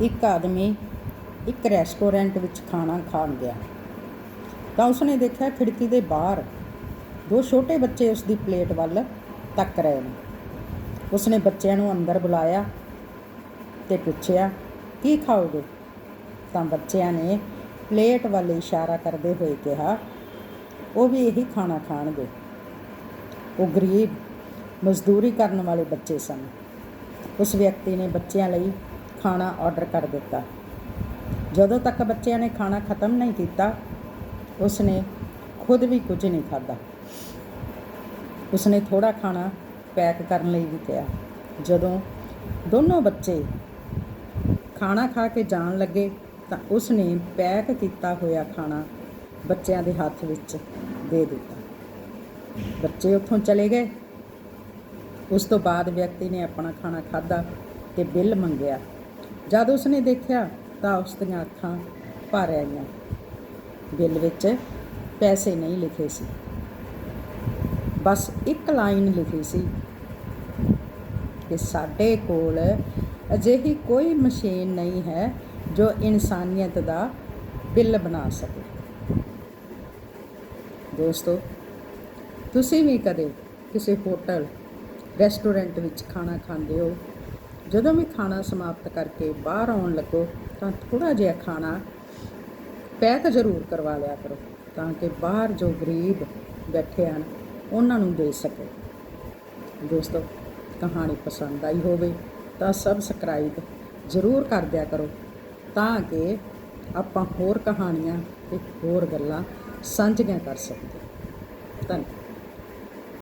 ਇੱਕ ਆਦਮੀ ਇੱਕ ਰੈਸਟੋਰੈਂਟ ਵਿੱਚ ਖਾਣਾ ਖਾਣ ਗਿਆ। ਤਾਂ ਉਸਨੇ ਦੇਖਿਆ ਖਿੜਕੀ ਦੇ ਬਾਹਰ ਦੋ ਛੋਟੇ ਬੱਚੇ ਉਸ ਦੀ ਪਲੇਟ ਵੱਲ ਤੱਕ ਰਹੇ ਨੇ। ਉਸਨੇ ਬੱਚਿਆਂ ਨੂੰ ਅੰਦਰ ਬੁਲਾਇਆ ਤੇ ਪੁੱਛਿਆ, ਕੀ ਖਾਓਗੇ? ਤਾਂ ਬੱਚਿਆਂ ਨੇ ਪਲੇਟ ਵੱਲ ਇਸ਼ਾਰਾ ਕਰਦੇ ਹੋਏ ਕਿਹਾ, ਉਹ ਵੀ ਇਹੀ ਖਾਣਾ ਖਾਣਗੇ। ਉਹ ਗਰੀਬ, ਮਜ਼ਦੂਰੀ ਕਰਨ ਵਾਲੇ ਬੱਚੇ ਸਨ। ਉਸ ਵਿਅਕਤੀ ਨੇ ਬੱਚਿਆਂ ਲਈ ਖਾਣਾ ਆਰਡਰ ਕਰ ਦਿੱਤਾ। ਜਦੋਂ ਤੱਕ ਬੱਚਿਆਂ ਨੇ ਖਾਣਾ ਖਤਮ ਨਹੀਂ ਕੀਤਾ, ਉਸਨੇ ਖੁਦ ਵੀ ਕੁਝ ਨਹੀਂ ਖਾਧਾ। ਉਸਨੇ ਥੋੜਾ ਖਾਣਾ ਪੈਕ ਕਰਨ ਲਈ ਵੀ ਕਿਹਾ। ਜਦੋਂ ਦੋਨੋਂ ਬੱਚੇ ਖਾਣਾ ਖਾ ਕੇ ਜਾਣ ਲੱਗੇ, ਤਾਂ ਉਸਨੇ ਪੈਕ ਕੀਤਾ ਹੋਇਆ ਖਾਣਾ ਬੱਚਿਆਂ ਦੇ ਹੱਥ ਵਿੱਚ ਦੇ ਦਿੱਤਾ। ਬੱਚੇ ਉੱਥੋਂ ਚਲੇ ਗਏ। ਉਸ ਤੋਂ ਬਾਅਦ ਵਿਅਕਤੀ ਨੇ ਆਪਣਾ ਖਾਣਾ ਖਾਧਾ ਤੇ ਬਿੱਲ ਮੰਗਿਆ। ਜਦ ਉਸਨੇ ਦੇਖਿਆ ਤਾਂ ਉਸ ਦੀਆਂ ਅੱਖਾਂ ਭਰ ਆਈਆਂ। ਬਿੱਲ ਵਿੱਚ ਪੈਸੇ ਨਹੀਂ ਲਿਖੇ ਸੀ। ਬਸ ਇੱਕ ਲਾਈਨ ਲਿਖੀ ਸੀ ਕਿ ਸਾਡੇ ਕੋਲ ਅਜਿਹੀ ਕੋਈ ਮਸ਼ੀਨ ਨਹੀਂ ਹੈ ਜੋ ਇਨਸਾਨੀਅਤ ਦਾ ਬਿੱਲ ਬਣਾ ਸਕੇ। ਦੋਸਤੋ, ਤੁਸੀਂ ਵੀ ਕਦੇ ਕਿਸੇ ਹੋਟਲ, ਰੈਸਟੋਰੈਂਟ ਵਿੱਚ ਖਾਣਾ ਖਾਂਦੇ ਹੋ? ਜਦੋਂ ਵੀ ਖਾਣਾ ਸਮਾਪਤ ਕਰਕੇ ਬਾਹਰ ਆਉਣ ਲੱਗੋ ਤਾਂ ਥੋੜਾ ਜਿਹਾ ਖਾਣਾ ਪੈਕ ਜ਼ਰੂਰ ਕਰਵਾ ਲਿਆ ਕਰੋ ਤਾਂ ਕਿ ਬਾਹਰ ਜੋ ਗਰੀਬ ਬੈਠੇ ਹਨ, ਉਹਨਾਂ ਨੂੰ ਦੇ ਸਕੋ। ਦੋਸਤੋ, ਕਹਾਣੀ ਪਸੰਦ ਆਈ ਹੋਵੇ ਤਾਂ ਸਬਸਕ੍ਰਾਈਬ ਜ਼ਰੂਰ ਕਰ ਦਿਆ ਕਰੋ ਤਾਂ ਕਿ ਆਪਾਂ ਹੋਰ ਕਹਾਣੀਆਂ ਤੇ ਹੋਰ ਗੱਲਾਂ ਸਾਂਝੀਆਂ ਕਰ ਸਕੀਏ। ਧੰਨਵਾਦ।